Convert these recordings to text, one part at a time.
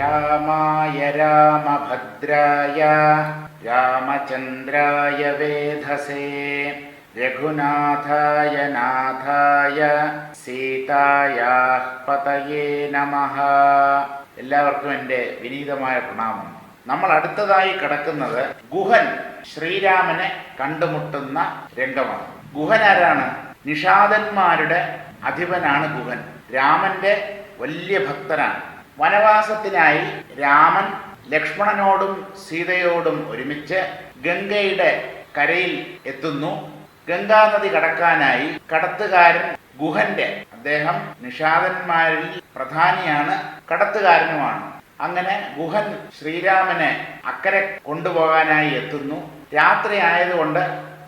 രാമായ രാമഭദ്രായ രാമചന്ദ്രായ വേധസേ രഘുനാഥായ നാഥായ സീതായ പതയേ നമ. എല്ലാവർക്കും എന്റെ വിനീതമായ പ്രണാമം. നമ്മൾ അടുത്തതായി കിടക്കുന്നത് ഗുഹൻ ശ്രീരാമനെ കണ്ടുമുട്ടുന്ന രംഗമാണ്. ഗുഹൻ ആരാണ്? നിഷാദന്മാരുടെ അധിപനാണ് ഗുഹൻ. രാമന്റെ വലിയ ഭക്തനാണ്. വനവാസത്തിനായി രാമൻ ലക്ഷ്മണനോടും സീതയോടും ഒരുമിച്ച് ഗംഗയുടെ കരയിൽ എത്തുന്നു. ഗംഗാനദി കടക്കാനായി കടത്തുകാരൻ ഗുഹന്റെ അദ്ദേഹം നിഷാദന്മാരിൽ പ്രധാനിയാണ് കടത്തുകാരനുമാണ്. അങ്ങനെ ഗുഹൻ ശ്രീരാമനെ അക്കരെ കൊണ്ടുപോകാനായി എത്തുന്നു. രാത്രി ആയതുകൊണ്ട്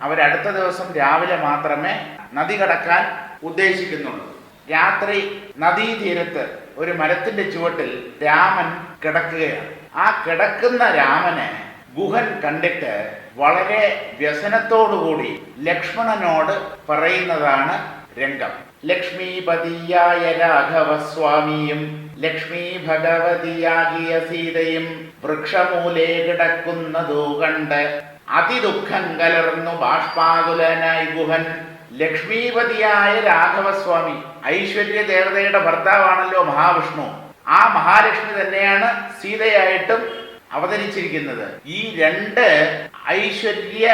അവരടുത്ത ദിവസം രാവിലെ മാത്രമേ നദി കടക്കാൻ ഉദ്ദേശിക്കുന്നുള്ളൂ. രാത്രി നദീതീരത്ത് ഒരു മരത്തിന്റെ ചുവട്ടിൽ രാമൻ കിടക്കുകയാണ്. ആ കിടക്കുന്ന രാമനെ ഗുഹൻ കണ്ടിട്ട് വളരെ വ്യസനത്തോടുകൂടി ലക്ഷ്മണനോട് പറയുന്നതാണ് രംഗം. ലക്ഷ്മീപതിയായ രാഘവസ്വാമിയും ലക്ഷ്മീ ഭഗവതിയാകിയ സീതയും വൃക്ഷമൂലേ കിടക്കുന്നതു കണ്ട് അതിദുഃഖം കലർന്നു ബാഷ്പാകുലനായി ഗുഹൻ ലക്ഷ്മീപതിയായ രാഘവസ്വാമി ഐശ്വര്യ ദേവതയുടെ ഭർത്താവാണല്ലോ മഹാവിഷ്ണു. ആ മഹാലക്ഷ്മി തന്നെയാണ് സീതയായിട്ടും അവതരിച്ചിരിക്കുന്നത്. ഈ രണ്ട് ഐശ്വര്യ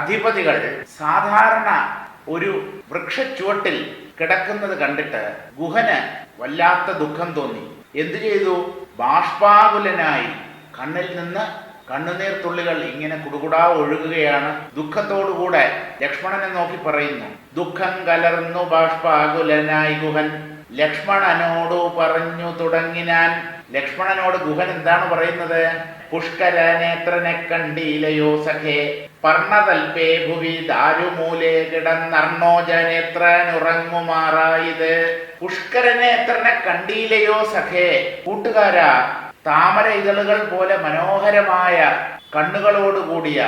അധിപതികൾ സാധാരണ ഒരു വൃക്ഷച്ചുവട്ടിൽ കിടക്കുന്നത് കണ്ടിട്ട് ഗുഹന് വല്ലാത്ത ദുഃഖം തോന്നി. എന്തു ചെയ്തു? ബാഷ്പാകുലനായി കണ്ണിൽ നിന്ന് കണ്ണുനീർ തുള്ളികൾ ഇങ്ങനെ കുടുകുടാ ഒഴുകുകയാണ്. ദുഃഖത്തോടുകൂടെ ലക്ഷ്മണനെ നോക്കി പറയുന്നു ദുഃഖം കലർന്നു ബാഷ്പാകുലനായി ഗുഹൻ. ലക്ഷ്മണനോടു പറഞ്ഞു തുടങ്ങിനാൻ. ലക്ഷ്മണനോട് ഗുഹൻ എന്താണ് പറയുന്നത്? പുഷ്കരനേത്രനെ കണ്ടീലയോ സഖേ. പർണതൽപേ ഭുവി ദാരുമൂലേ കിടന്നർണോജനേത്രനുറങ്ങുമാറായത്. പുഷ്കരനേത്രനെ കണ്ടീലയോ സഖേ. കൂട്ടുകാരാ താമര ഇതളുകൾ പോലെ മനോഹരമായ കണ്ണുകളോടുകൂടിയ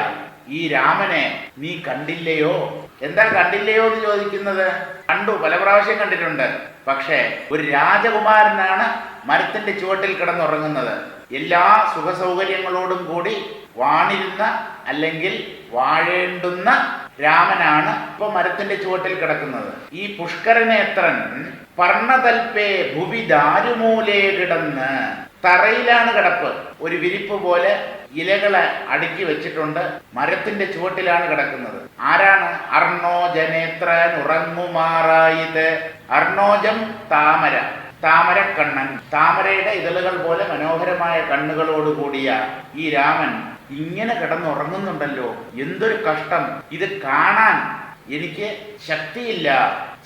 ഈ രാമനെ നീ കണ്ടില്ലയോ? എന്താ കണ്ടില്ലയോ എന്ന് ചോദിക്കുന്നത്? കണ്ടു പല പ്രാവശ്യം കണ്ടിട്ടുണ്ട്. പക്ഷേ ഒരു രാജകുമാരനാണ് മരത്തിന്റെ ചുവട്ടിൽ കിടന്നുറങ്ങുന്നത്. എല്ലാ സുഖസൗകര്യങ്ങളോടും കൂടി വാണിരുന്ന അല്ലെങ്കിൽ വാഴേണ്ടുന്ന രാമനാണ് ഇപ്പൊ മരത്തിന്റെ ചുവട്ടിൽ കിടക്കുന്നത്. ഈ പുഷ്കരനേത്രൻ പർണതൽപേ ഭുവി ദാരുമൂലേ കിടന്ന് തറയിലാണ് കിടപ്പ്. ഒരു വിരിപ്പ് പോലെ ഇലകളെ അടുക്കി വെച്ചിട്ടുണ്ട്. മരത്തിന്റെ ചുവട്ടിലാണ് കിടക്കുന്നത്. ആരാണ്? അർണോജനേത്രൻ ഉറങ്ങുമാറായത്. അർണോജം താമര. താമരക്കണ്ണൻ. താമരയുടെ ഇതളുകൾ പോലെ മനോഹരമായ കണ്ണുകളോടുകൂടിയ ഈ രാമൻ ഇങ്ങനെ കിടന്നുറങ്ങുന്നുണ്ടല്ലോ. എന്തൊരു കഷ്ടം. ഇത് കാണാൻ എനിക്ക് ശക്തിയില്ല.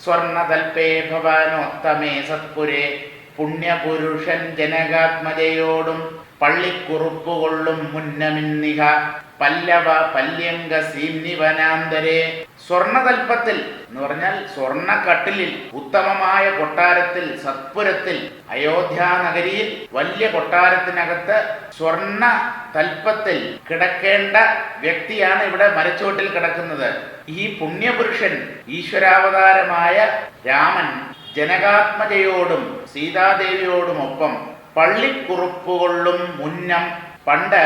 സ്വർണതൽപേ ഭവാനോത്തമേ സത്പുരേ. പുണ്യപുരുഷൻ ജനകാത്മജയോടും പള്ളിക്കുറുപ്പുകൊള്ളും മുന്നമിന്നിഹ. പല്ലവ പല്യങ്ക സീംനിവനാന്തരെ. സ്വർണതൽപ്പത്തിൽ എന്ന് പറഞ്ഞാൽ സ്വർണക്കട്ടിലിൽ ഉത്തമമായ കൊട്ടാരത്തിൽ സത്പുരത്തിൽ അയോധ്യ നഗരിയിൽ വലിയ കൊട്ടാരത്തിനകത്ത് സ്വർണ തൽപ്പത്തിൽ കിടക്കേണ്ട വ്യക്തിയാണ് ഇവിടെ മരച്ചുവട്ടിൽ കിടക്കുന്നത്. ഈ പുണ്യപുരുഷൻ ഈശ്വരാവതാരമായ രാമൻ ജനകാത്മജയോടും സീതാദേവിയോടുമൊപ്പം പള്ളിക്കുറുപ്പുകൊള്ളും മുന്നം പണ്ട്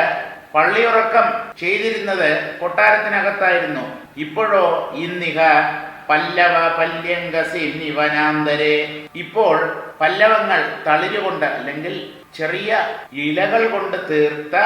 പള്ളിയുറക്കം ചെയ്തിരുന്നത് കൊട്ടാരത്തിനകത്തായിരുന്നു. ഇപ്പോഴോ ഇന്നിഹ പല്ലവ പല്യങ്കസി നിവനാന്തരെ ഇപ്പോൾ പല്ലവങ്ങൾ തളിരുകൊണ്ട് അല്ലെങ്കിൽ ചെറിയ ഇലകൾ കൊണ്ട് തീർത്ത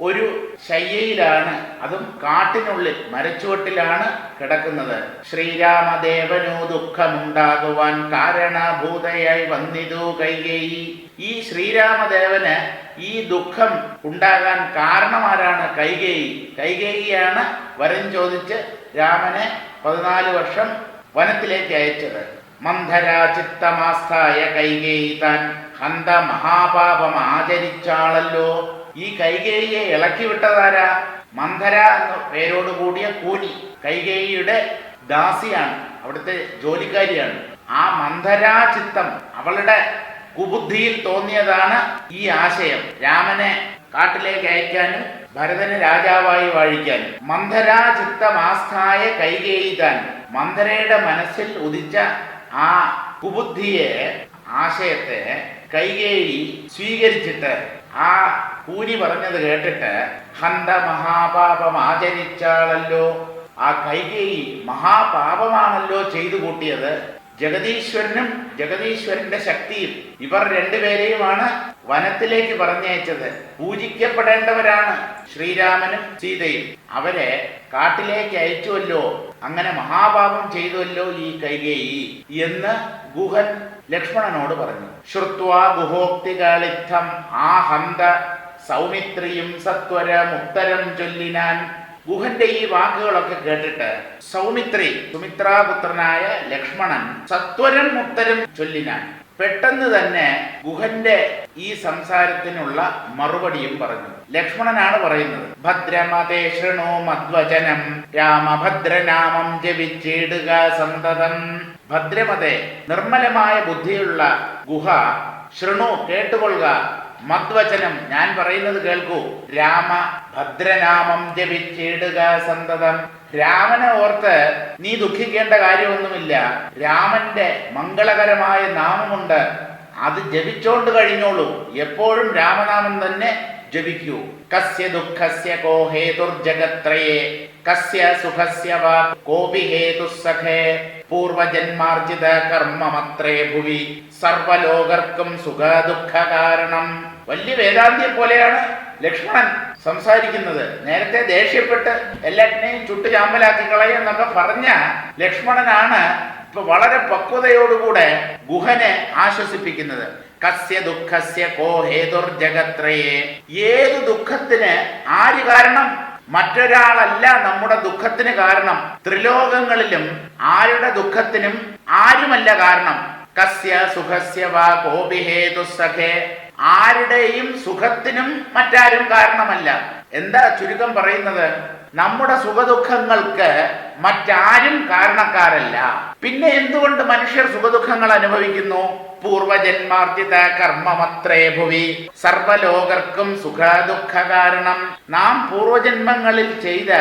ഒരു ശയ്യയിലാണ് അതും കാട്ടിനുള്ളിൽ മരച്ചുവട്ടിലാണ് കിടക്കുന്നത്. ശ്രീരാമദേവനു ദുഃഖമുണ്ടാകുവാൻ കാരണഭൂതയായി വന്നിതു കൈകേയി ഈ ശ്രീരാമദേവന് ഈ ദുഃഖം ഉണ്ടാകാൻ കാരണമാരാണ് കൈകേയി കൈകേയിയാണ് വരം ചോദിച്ച് രാമനെ പതിനാല് വർഷം വനത്തിലേക്ക് അയച്ചത്. മന്ധരാചിത്തമാസ്ഥായ കൈകേയി താൻ ഹന്ത മഹാപാപം ആചരിച്ചാളല്ലോ ഈ കൈകേയിയെ ഇളക്കി വിട്ടതാരാ? മന്ധര എന്ന പേരോട് കൂടിയ കൂലി കൈകേയിയുടെ ദാസിയാണ് അവിടുത്തെ ജോലിക്കാരിയാണ്. ആ മന്ധരാചിത്തം അവളുടെ കുബുദ്ധിയിൽ തോന്നിയതാണ് ഈ ആശയം. രാമനെ കാട്ടിലേക്ക് അയക്കാനും ഭരതന് രാജാവായി വാഴിക്കാനും. മന്ധരാ ചിത്തമാസ്ഥായ കൈകേയിതാൻ മന്ധരയുടെ മനസ്സിൽ ഉദിച്ച ആ കുബുദ്ധിയെ ആശയത്തെ കൈകേയി സ്വീകരിച്ചിട്ട് ആ കൂലി പറഞ്ഞത് കേട്ടിട്ട് ഹന്ത മഹാപാപം ആചരിച്ചാളല്ലോ ആ കൈകേയി മഹാപാപമാണല്ലോ ചെയ്തു കൂട്ടിയത്. ജഗദീശ്വരനും ജഗദീശ്വരന്റെ ശക്തിയും ഇവർ രണ്ടുപേരെയുമാണ് വനത്തിലേക്ക് പറഞ്ഞയച്ചത്. പൂജിക്കപ്പെടേണ്ടവരാണ് ശ്രീരാമനും സീതയും. അവരെ കാട്ടിലേക്ക് അയച്ചുവല്ലോ. അങ്ങനെ മഹാപാപം ചെയ്തുവല്ലോ ഈ കൈകേയി എന്ന് ഗുഹൻ ലക്ഷ്മണനോട് പറഞ്ഞു. ശ്രുത്വാ ഗുഹോക്തികളിത്തം ആ ഹന്ത സൗമിത്രിയും സത്വരം ഉത്തരം ചൊല്ലിനാൻ. ഗുഹന്റെ ഈ വാക്കുകളൊക്കെ കേട്ടിട്ട് സൗമിത്രി സുമിത്രാപുത്രനായ ലക്ഷ്മണൻ സത്വരം ഉത്തരം ചൊല്ലിനാൻ. പെട്ടെന്ന് തന്നെ ഗുഹന്റെ ഈ സംസാരത്തിനുള്ള മറുപടിയും പറഞ്ഞു. ലക്ഷ്മണനാണ് പറയുന്നത് ഭദ്രമതേ ശൃണോ മദ്വചനം രാമഭദ്രനാമം ജപിച്ചിടുക സന്തതം. ഭദ്രമതേ നിർമ്മലമായ ബുദ്ധിയുള്ള ഗുഹ ശൃണു കേട്ടുകൊള്ളുക മദ്വചനം ഞാൻ പറയുന്നത് കേൾക്കൂ. രാമ ഭദ്രനാമം ജപിച്ചിടുക സന്തതം. രാമനെ ഓർത്ത് നീ ദുഃഖിക്കേണ്ട കാര്യമൊന്നുമില്ല. രാമന്റെ മംഗളകരമായ നാമമുണ്ട്. അത് ജപിച്ചോണ്ട് കഴിഞ്ഞോളൂ. എപ്പോഴും രാമനാമം തന്നെ ജപിക്കൂ. കസ്യ ദുഃഖസ്യ കോ ഹേതുർജഗത്രയേ കസ്യ സുഖസ്യ വാ കോപി ഹേതു സഖേ പൂർവജന്മാർജിത കർമ്മമത്രേ ഭുവി. സർവലോകർക്കും സുഖ ദുഃഖ കാരണം വലിയ വേദാന്തിയെ പോലെയാണ് ലക്ഷ്മണൻ സംസാരിക്കുന്നത്. നേരത്തെ ദേഷ്യപ്പെട്ട് എല്ലാറ്റിനെയും ചുട്ടു ചാമ്പലാക്കി കളയെന്നൊക്കെ പറഞ്ഞ ലക്ഷ്മണനാണ് ഇപ്പൊ വളരെ പക്വതയോടുകൂടെ ഗുഹനെ ആശ്വസിപ്പിക്കുന്നത്. കസ്യ ദുഃഖസ്യ കോ ഹേതുർജഗത്രയെ ഏത് ദുഃഖത്തിന് ആര് കാരണം? മറ്റൊരാളല്ല നമ്മുടെ ദുഃഖത്തിന് കാരണം. ത്രിലോകങ്ങളിലും ആരുടെ ദുഃഖത്തിനും ആരുമല്ല കാരണം? കസ്യ സുഖസ്യ വാ കോപി ഹേതു സഖേ ആരുടെയും സുഖത്തിനും മറ്റാരും കാരണമല്ല. എന്താ ചുരുക്കം പറയുന്നത്? നമ്മുടെ സുഖദുഃഖങ്ങൾക്ക് മറ്റാരും കാരണക്കാരല്ല. പിന്നെ എന്തുകൊണ്ട് മനുഷ്യർ സുഖദുഃഖങ്ങൾ അനുഭവിക്കുന്നു? പൂർവജന്മാർജിത കർമ്മമത്രേ ഭുവി. സർവലോകർക്കും സുഖദുഃഖ കാരണം. നാം പൂർവജന്മങ്ങളിൽ ചെയ്ത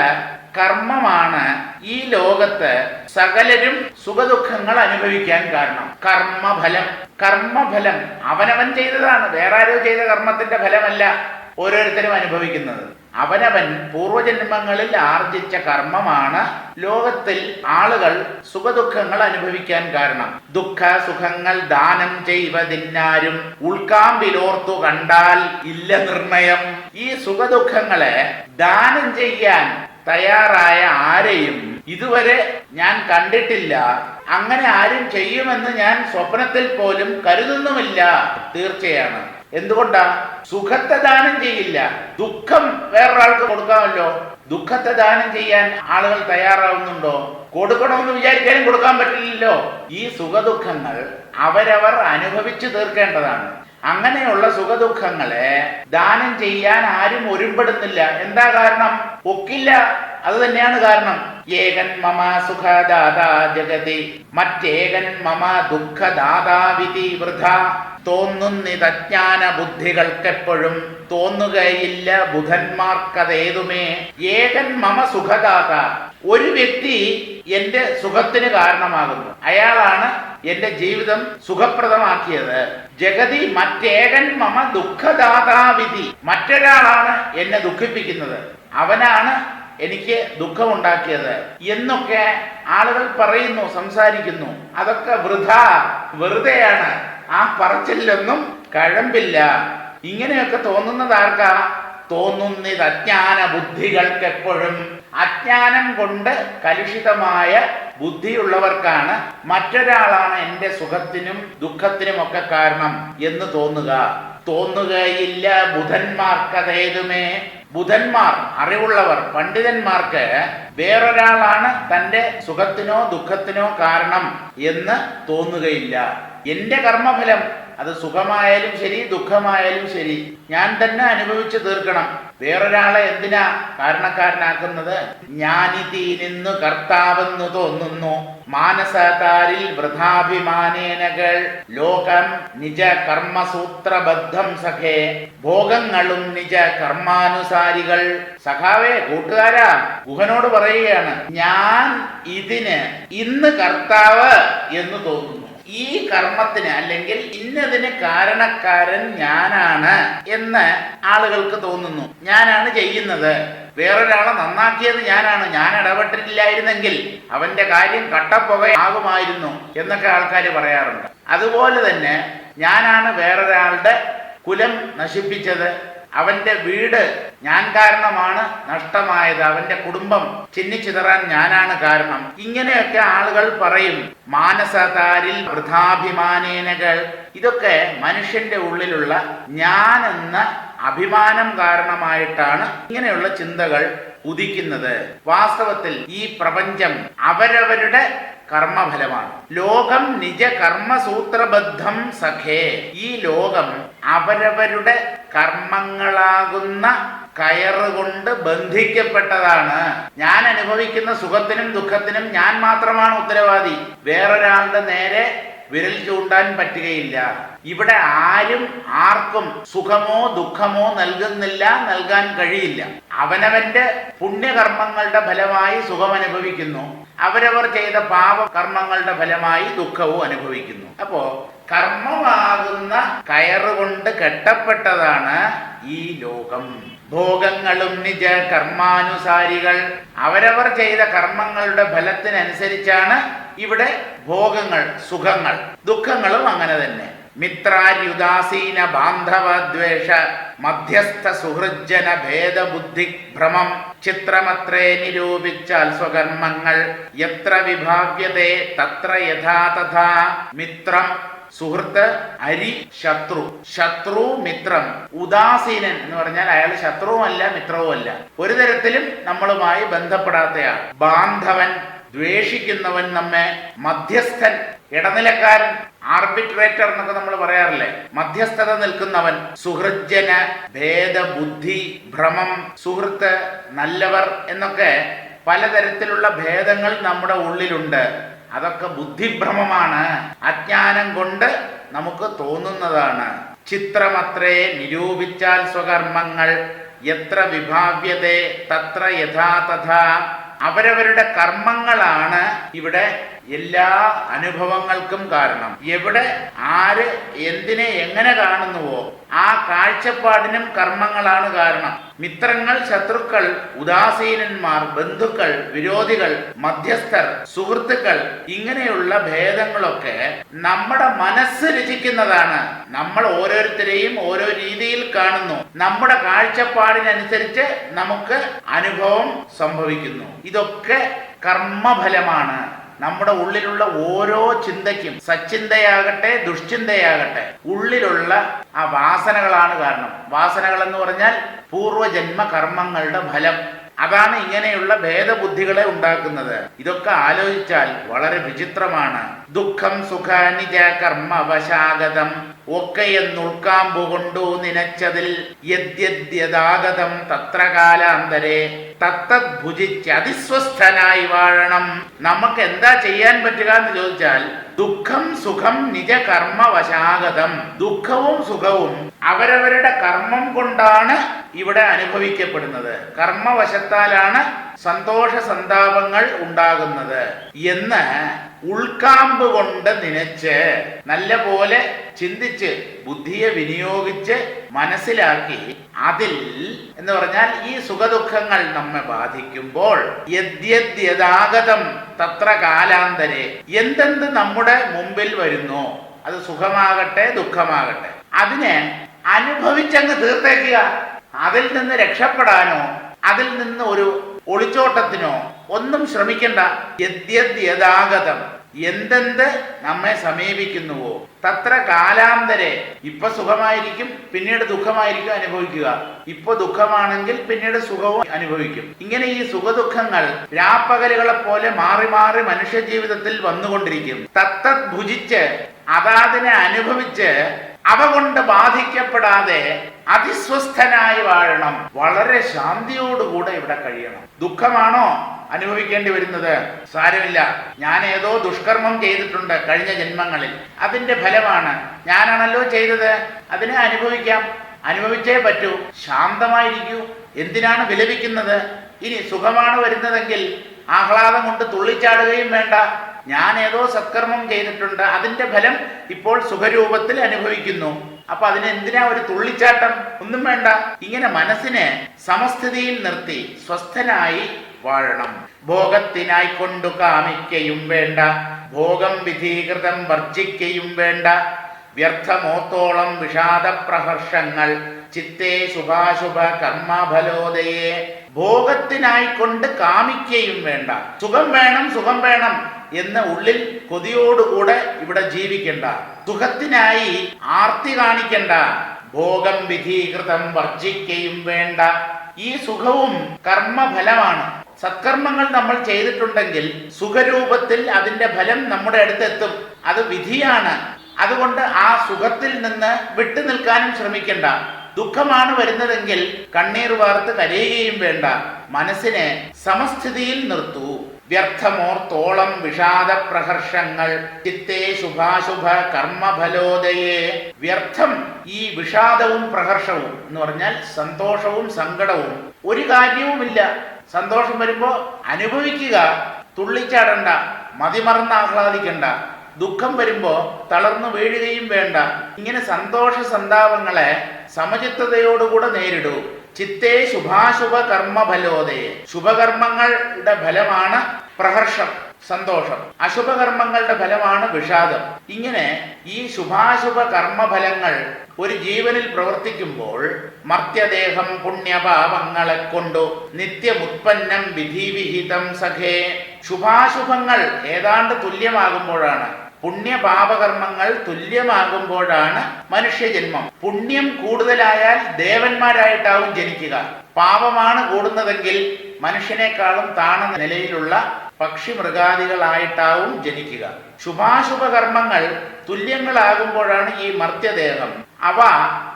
കർമ്മമാണ് ഈ ലോകത്ത് സകലരും സുഖദുഃഖങ്ങൾ അനുഭവിക്കാൻ കാരണം. കർമ്മഫലം. കർമ്മഫലം അവനവൻ ചെയ്തതാണ്. വേറെ ആരോ ചെയ്ത കർമ്മത്തിന്റെ ഫലമല്ല ഓരോരുത്തരും അനുഭവിക്കുന്നത്. അവനവൻ പൂർവജന്മങ്ങളിൽ ആർജിച്ച കർമ്മമാണ് ലോകത്തിൽ ആളുകൾ സുഖദുഃഖങ്ങൾ അനുഭവിക്കാൻ കാരണം. ദുഃഖ സുഖങ്ങൾ ദാനം ചെയ്വതിന്നാരും ഉൾക്കാമ്പിലോർത്തു കണ്ടാൽ ഇല്ല നിർണയം. ഈ സുഖദുഃഖങ്ങളെ ദാനം ചെയ്യാൻ തയ്യാറായ ആരെയും ഇതുവരെ ഞാൻ കണ്ടിട്ടില്ല. അങ്ങനെ ആരും ചെയ്യുമെന്ന് ഞാൻ സ്വപ്നത്തിൽ പോലും കരുതുന്നുമില്ല. തീർച്ചയാണ്. എന്തുകൊണ്ടാ? സുഖത്തെ ദാനം ചെയ്യില്ല. ദുഃഖം വേറൊരാൾക്ക് കൊടുക്കാമല്ലോ. ദുഃഖത്തെ ദാനം ചെയ്യാൻ ആളുകൾ തയ്യാറാവുന്നുണ്ടോ? കൊടുക്കണമെന്ന് വിചാരിക്കാനും കൊടുക്കാൻ പറ്റില്ലല്ലോ. ഈ സുഖദുഃഖങ്ങൾ അവരവർ അനുഭവിച്ചു തീർക്കേണ്ടതാണ്. അങ്ങനെയുള്ള സുഖദുഃഖങ്ങളെ ദാനം ചെയ്യാൻ ആരും ഒരുമ്പെടുന്നില്ല എന്താ കാരണം? ഒക്കില്ല. അത് തന്നെയാണ് കാരണം. ഏകൻ മമ സുഖദാതാ ജഗതി. മറ്റേകൻ മമ ദുഃഖദാതാവിധി വൃഥ. തോന്നുന്നിതജ്ഞാന ബുദ്ധികൾക്കെപ്പോഴും തോന്നുകയില്ല ബുധന്മാർക്കതേതുമേ. ഏകൻ മമ സുഖദാത. ഒരു വ്യക്തി എന്റെ സുഖത്തിന് കാരണമാകുന്നു. അയാളാണ് എന്റെ ജീവിതം സുഖപ്രദമാക്കിയത്. ജഗതി മറ്റേകൻ മമ ദുഃഖദാതാവിധി മറ്റൊരാളാണ് എന്നെ ദുഃഖിപ്പിക്കുന്നത്. അവനാണ് എനിക്ക് ദുഃഖമുണ്ടാക്കിയത് എന്നൊക്കെ ആളുകൾ പറയുന്നു സംസാരിക്കുന്നു. അതൊക്കെ വൃഥ വെറുതെയാണ്. ആ പറച്ചിലൊന്നും കഴമ്പില്ല. ഇങ്ങനെയൊക്കെ തോന്നുന്നത് ആർക്കാ? തോന്നുന്നത് അജ്ഞാന ബുദ്ധികൾക്ക് എപ്പോഴും അജ്ഞാനം കൊണ്ട് കലുഷിതമായ ബുദ്ധിയുള്ളവർക്കാണ് മറ്റൊരാളാണ് എന്റെ സുഖത്തിനും ദുഃഖത്തിനും ഒക്കെ കാരണം എന്ന് തോന്നുക. തോന്നുകയില്ല ബുധന്മാർക്കതേതുമേ? ബുധന്മാർ അറിവുള്ളവർ പണ്ഡിതന്മാർക്ക് വേറൊരാളാണ് തന്റെ സുഖത്തിനോ ദുഃഖത്തിനോ കാരണം എന്ന് തോന്നുകയില്ല. എന്റെ കർമ്മഫലം അത് സുഖമായാലും ശരി ദുഃഖമായാലും ശരി. ഞാൻ തന്നെ അനുഭവിച്ചു തീർക്കണം. വേറൊരാളെ എന്തിനാ കാരണക്കാരനാക്കുന്നത്? ഞാനിതി നിന്ന് കർത്താവെന്ന് തോന്നുന്നു. മാനസതാരിൽ വൃഥാഭിമാനേനകൾ ലോകം നിജ കർമ്മസൂത്രബദ്ധം സഖേ. ഭോഗങ്ങളും നിജ കർമാനുസാരികൾ. സഖാവേ കൂട്ടുകാരാ ഗുഹനോട് പറയുകയാണ് ഞാൻ ഇതിന് ഇന്ന് കർത്താവ് എന്ന് തോന്നുന്നു. ഈ കർമ്മത്തിന് അല്ലെങ്കിൽ ഇന്നതിന് കാരണക്കാരൻ ഞാനാണ് എന്ന് ആളുകൾക്ക് തോന്നുന്നു. ഞാനാണ് ചെയ്യുന്നത്. വേറൊരാളെ നന്നാക്കിയത് ഞാനാണ്. ഞാൻ ഇടപെട്ടിട്ടില്ലായിരുന്നെങ്കിൽ അവന്റെ കാര്യം കട്ടപ്പുക ആകുമായിരുന്നു എന്നൊക്കെ ആൾക്കാർ പറയാറുണ്ട്. അതുപോലെ തന്നെ ഞാനാണ് വേറൊരാളുടെ കുലം നശിപ്പിച്ചത്. അവന്റെ വീട് ഞാൻ കാരണമാണ് നഷ്ടമായത്. അവന്റെ കുടുംബം ചിന്നിച്ചിതറാൻ ഞാനാണ് കാരണം. ഇങ്ങനെയൊക്കെ ആളുകൾ പറയും. മാനസതാരിൽ വൃഥാഭിമാനേനകൾ. ഇതൊക്കെ മനുഷ്യന്റെ ഉള്ളിലുള്ള ഞാൻ എന്ന അഭിമാനം കാരണമായിട്ടാണ് ഇങ്ങനെയുള്ള ചിന്തകൾ ഉദിക്കുന്നത്. വാസ്തവത്തിൽ ഈ പ്രപഞ്ചം അവരവരുടെ കർമ്മഫലമാണ്. ലോകം നിജ കർമ്മസൂത്രബദ്ധം സഖേ. ഈ ലോകം അവരവരുടെ കർമ്മങ്ങളാകുന്ന കയറുകൊണ്ട് ബന്ധിക്കപ്പെട്ടതാണ്. ഞാൻ അനുഭവിക്കുന്ന സുഖത്തിനും ദുഃഖത്തിനും ഞാൻ മാത്രമാണ് ഉത്തരവാദി. വേറൊരാളുടെ നേരെ വിരൽ ചൂണ്ടാൻ പറ്റുകയില്ല. ഇവിടെ ആരും ആർക്കും സുഖമോ ദുഃഖമോ നൽകുന്നില്ല നൽകാൻ കഴിയില്ല. അവനവന്റെ പുണ്യകർമ്മങ്ങളുടെ ഫലമായി സുഖം അനുഭവിക്കുന്നു അവരവർ ചെയ്ത പാപ കർമ്മങ്ങളുടെ ഫലമായി ദുഃഖവും അനുഭവിക്കുന്നു. അപ്പോ കർമ്മമാകുന്ന കയറുകൊണ്ട് കെട്ടപ്പെട്ടതാണ് ഈ ലോകം. ഭോഗങ്ങളും നിജ കർമാനുസാരികൾ അവരവർ ചെയ്ത കർമ്മങ്ങളുടെ ഫലത്തിനനുസരിച്ചാണ് ഇവിടെ ഭോഗങ്ങൾ സുഖങ്ങൾ ദുഃഖങ്ങളും അങ്ങനെ തന്നെ. മിത്രാര്യുദാസീന ബാന്ധവദ്വേഷ മധ്യസ്ഥ സുഹൃജ്ജന ഭേദബുദ്ധി ഭ്രമം ചിത്രമത്രേ നിരൂപിച്ചാൽ സ്വകർമ്മങ്ങൾ എത്ര വിഭാവ്യതേ തത്ര യഥാ തഥാ മിത്രം സുഹൃത്ത് അരി ശത്രു ശത്രു മിത്രം ഉദാസീനൻ എന്ന് പറഞ്ഞാൽ അയാൾ ശത്രുവുമല്ല മിത്രവുമല്ല. ഒരു തരത്തിലും നമ്മളുമായി ബന്ധപ്പെടാത്തയാൾ. ബാന്ധവൻ ദ്വേഷിക്കുന്നവൻ നമ്മെ മധ്യസ്ഥൻ ഇടനിലക്കാരൻ ആർബിട്രേറ്റർ എന്നൊക്കെ നമ്മൾ പറയാറില്ലേ? മധ്യസ്ഥത നിൽക്കുന്നവൻ സുഹൃജന ഭേദബുദ്ധി ഭ്രമം സുഹൃത്ത് നല്ലവർ എന്നൊക്കെ പലതരത്തിലുള്ള ഭേദങ്ങൾ നമ്മുടെ ഉള്ളിലുണ്ട്. അതൊക്കെ ബുദ്ധിഭ്രമമാണ്. അജ്ഞാനം കൊണ്ട് നമുക്ക് തോന്നുന്നതാണ്. ചിത്രമത്രേ നിരൂപിച്ചാൽ സ്വകർമ്മങ്ങൾ എത്ര വിഭാവ്യതേ തത്ര യഥാ തഥാ. അവരവരുടെ കർമ്മങ്ങളാണ് ഇവിടെ എല്ലാ അനുഭവങ്ങൾക്കും കാരണം. എവിടെ ആര് എന്തിനെ എങ്ങനെ കാണുന്നുവോ ആ കാഴ്ചപ്പാടിനും കർമ്മങ്ങളാണ് കാരണം. മിത്രങ്ങൾ ശത്രുക്കൾ ഉദാസീനന്മാർ ബന്ധുക്കൾ വിരോധികൾ മധ്യസ്ഥർ സുഹൃത്തുക്കൾ ഇങ്ങനെയുള്ള ഭേദങ്ങളൊക്കെ നമ്മുടെ മനസ്സ് രചിക്കുന്നതാണ്. നമ്മൾ ഓരോരുത്തരെയും ഓരോ രീതിയിൽ കാണുന്നു. നമ്മുടെ കാഴ്ചപ്പാടിനനുസരിച്ച് നമുക്ക് അനുഭവം സംഭവിക്കുന്നു. ഇതൊക്കെ കർമ്മഫലമാണ്. നമ്മുടെ ഉള്ളിലുള്ള ഓരോ ചിന്തയ്ക്കും സച്ചിന്തയാകട്ടെ ദുഷ്ചിന്തയാകട്ടെ ഉള്ളിലുള്ള ആ വാസനകളാണ് കാരണം. വാസനകൾ എന്ന് പറഞ്ഞാൽ പൂർവജന്മ കർമ്മങ്ങളുടെ ഫലം. അതാണ് ഇങ്ങനെയുള്ള ഭേദബുദ്ധികളെ ഉണ്ടാക്കുന്നത്. ഇതൊക്കെ ആലോചിച്ചാൽ വളരെ വിചിത്രമാണ്. ദുഃഖം സുഖ നിജ കർമ്മവശാഗതം. ഒക്കെ എന്നുൾക്കാമ്പു കൊണ്ടു നിനച്ചതിൽ? യദ്യദ്യതാഗതം തത്ര കാലാന്തരെ. തത്തത് ഭുജിച്ച് അതിസ്വസ്ഥനായി വാഴണം. നമുക്ക് എന്താ ചെയ്യാൻ പറ്റുക എന്ന് ചോദിച്ചാൽ ദുഃഖം സുഖം നിജ കർമ്മവശാഗതം ദുഃഖവും സുഖവും അവരവരുടെ കർമ്മം കൊണ്ടാണ് ഇവിടെ അനുഭവിക്കപ്പെടുന്നത്. കർമ്മവശത്താലാണ് സന്തോഷ സന്താപങ്ങൾ ഉണ്ടാകുന്നത്. എന്ന് ഉൾക്കാമ്പ് കൊണ്ട് നനച്ച് നല്ല പോലെ ചിന്തിച്ച് ബുദ്ധിയെ വിനിയോഗിച്ച് മനസ്സിലാക്കി അതിൽ എന്ന് പറഞ്ഞാൽ ഈ സുഖദുഃഖങ്ങൾ നമ്മെ ബാധിക്കുമ്പോൾ യദ്യദ്യതാഗതം തത്ര കാലാന്തരെ. എന്തെന്ത് നമ്മുടെ മുമ്പിൽ വരുന്നു അത് സുഖമാകട്ടെ ദുഃഖമാകട്ടെ. അതിനെ അനുഭവിച്ചങ്ങ് തീർത്തേക്കുക. അതിൽ നിന്ന് രക്ഷപ്പെടാനോ അതിൽ നിന്ന് ഒരു ഒളിച്ചോട്ടത്തിനോ ഒന്നും ശ്രമിക്കണ്ട. യദ്യദ് യഥാഗതം എന്തെന്ത് നമ്മെ സമീപിക്കുന്നുവോ. തത്ര കാലാന്തരെ. ഇപ്പൊ സുഖമായിരിക്കും പിന്നീട് ദുഃഖമായിരിക്കും അനുഭവിക്കുക. ഇപ്പൊ ദുഃഖമാണെങ്കിൽ പിന്നീട് സുഖവും അനുഭവിക്കും. ഇങ്ങനെ ഈ സുഖദുഃഖങ്ങൾ രാപ്പകലുകളെ പോലെ മാറി മാറി മനുഷ്യ ജീവിതത്തിൽ വന്നുകൊണ്ടിരിക്കും. തത്തത് ഭുജിച്ച് അതാതിനെ അനുഭവിച്ച് അവ കൊണ്ട് ബാധിക്കപ്പെടാതെ അതിസ്വസ്ഥനായി വാഴണം. വളരെ ശാന്തിയോടുകൂടെ ഇവിടെ കഴിയണം. ദുഃഖമാണോ അനുഭവിക്കേണ്ടി വരുന്നത്? സാരമില്ല. ഞാൻ ഏതോ ദുഷ്കർമ്മം ചെയ്തിട്ടുണ്ട് കഴിഞ്ഞ ജന്മങ്ങളിൽ. അതിന്റെ ഫലമാണ്. ഞാനാണല്ലോ ചെയ്തത്. അതിനെ അനുഭവിക്കാം. അനുഭവിച്ചേ പറ്റൂ. ശാന്തമായിരിക്കൂ. എന്തിനാണ് വിലപിക്കുന്നത്? ഇനി സുഖമാണ് വരുന്നതെങ്കിൽ ആഹ്ലാദം കൊണ്ട് തുള്ളിച്ചാടുകയും വേണ്ട. ഞാൻ ഏതോ സത്കർമ്മം ചെയ്തിട്ടുണ്ട്. അതിന്റെ ഫലം ഇപ്പോൾ സുഖരൂപത്തിൽ അനുഭവിക്കുന്നു. അപ്പൊ അതിന് എന്തിനാ ഒരു തുള്ളിച്ചാട്ടം? ഒന്നും വേണ്ട. ഇങ്ങനെ മനസ്സിനെ സമസ്ഥിതിയിൽ നിർത്തി സ്വസ്ഥനായി വാഴണം. ഭോഗത്തിനായി കൊണ്ടു കാമിക്കയും വേണ്ട. ഭോഗം വിധീകൃതം വർജിക്കയും വേണ്ട. വ്യർത്ഥമോത്തോളം വിഷാദ പ്രഹർഷങ്ങൾ ചിത്തേ ശുഭാശുഭ കർമ്മഫലോദയെ. ഭോഗത്തിനായി കൊണ്ട് കാമിക്കയും വേണ്ട. സുഖം വേണം സുഖം വേണം. എന്ന് ഉള്ളിൽ കൊതിയോടുകൂടെ ഇവിടെ ജീവിക്കണ്ട. സുഖത്തിനായി ആർത്തി കാണിക്കണ്ട. ഭോഗം വിധീകൃതം വർജിക്കയും വേണ്ട. ഈ സുഖവും കർമ്മഫലമാണ്. സത്കർമ്മങ്ങൾ നമ്മൾ ചെയ്തിട്ടുണ്ടെങ്കിൽ സുഖരൂപത്തിൽ അതിന്റെ ഫലം നമ്മുടെ അടുത്തെത്തും. അത് വിധിയാണ്. അതുകൊണ്ട് ആ സുഖത്തിൽ നിന്ന് വിട്ടു നിൽക്കാനും ശ്രമിക്കണ്ട. ദുഃഖമാണ് വരുന്നതെങ്കിൽ കണ്ണീർ വാർത്ത് കരയുകയും വേണ്ട. മനസ്സിനെ സമസ്ഥിതിയിൽ നിർത്തൂ. വ്യർത്ഥമോർത്തോളം വിഷാദ പ്രഹർഷങ്ങൾ ചിത്തേ ശുഭാശുഭ കർമ്മഫലോദയെ. വ്യർത്ഥം ഈ വിഷാദവും പ്രഹർഷവും എന്ന് പറഞ്ഞാൽ സന്തോഷവും സങ്കടവും. ഒരു കാര്യവുമില്ല. സന്തോഷം വരുമ്പോ അനുഭവിക്കുക. തുള്ളിച്ചാടണ്ട. മതിമറന്ന് ആഹ്ലാദിക്കണ്ട. ദുഃഖം വരുമ്പോ തളർന്നു വീഴുകയും വേണ്ട. ഇങ്ങനെ സന്തോഷ സന്താപങ്ങളെ സമചിത്തതയോടുകൂടെ നേരിടൂ. ചിത്തേ ശുഭാശുഭ കർമ്മഫലോദയെ ശുഭകർമ്മങ്ങളുടെ ഫലമാണ് പ്രഹർഷം. സന്തോഷം. അശുഭകർമ്മങ്ങളുടെ ഫലമാണ് വിഷാദം. ഇങ്ങനെ ഈ ശുഭാശുഭ കർമ്മഫലങ്ങൾ ഒരു ജീവനിൽ പ്രവർത്തിക്കുമ്പോൾ മർത്യദേഹം പുണ്യപാപങ്ങളെ കൊണ്ടു നിത്യമുത്പന്നം വിധിവിഹിതം സഖേ. ശുഭാശുഭങ്ങൾ ഏതാണ്ട് തുല്യമാകുമ്പോഴാണ്. പുണ്യപാപകർമ്മങ്ങൾ തുല്യമാകുമ്പോഴാണ് മനുഷ്യജന്മം. പുണ്യം കൂടുതലായാൽ ദേവന്മാരായിട്ടാവും ജനിക്കുക. പാപമാണ് കൂടുന്നതെങ്കിൽ മനുഷ്യനേക്കാളും താണ നിലയിലുള്ള പക്ഷി മൃഗാദികളായിട്ടാവും ജനിക്കുക. ശുഭാശുഭ കർമ്മങ്ങൾ തുല്യങ്ങളാകുമ്പോഴാണ് ഈ മർത്യദേഹം. അവ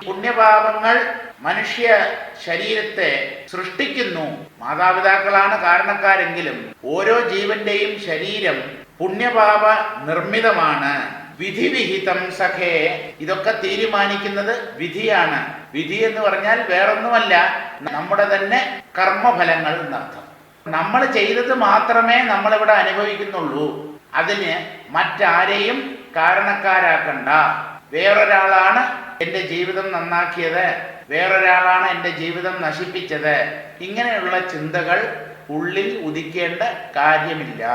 പുണ്യപാപങ്ങൾ മനുഷ്യ ശരീരത്തെ സൃഷ്ടിക്കുന്നു. മാതാപിതാക്കളാണ് കാരണക്കാരെങ്കിലും ഓരോ ജീവന്റെയും ശരീരം പുണ്യപാപ നിർമ്മിതമാണ്. വിധിവിഹിതം സഖേ. ഇതൊക്കെ തീരുമാനിക്കുന്നത് വിധിയാണ്. വിധി എന്ന് പറഞ്ഞാൽ വേറൊന്നുമല്ല നമ്മുടെ തന്നെ കർമ്മഫലങ്ങൾ എന്നർത്ഥം. നമ്മൾ ചെയ്തത് മാത്രമേ നമ്മളിവിടെ അനുഭവിക്കുന്നുള്ളൂ. അതിന് മറ്റാരെയും കാരണക്കാരാക്കണ്ട. വേറൊരാളാണ് എന്റെ ജീവിതം നന്നാക്കിയത്. വേറൊരാളാണ് എന്റെ ജീവിതം നശിപ്പിച്ചത്. ഇങ്ങനെയുള്ള ചിന്തകൾ ഉള്ളിൽ ഉദിക്കേണ്ട കാര്യമില്ല.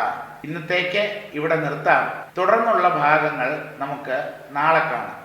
ഇന്നത്തേക്ക് ഇവിടെ നിർത്താം. തുടർന്നുള്ള ഭാഗങ്ങൾ നമുക്ക് നാളെ കാണാം.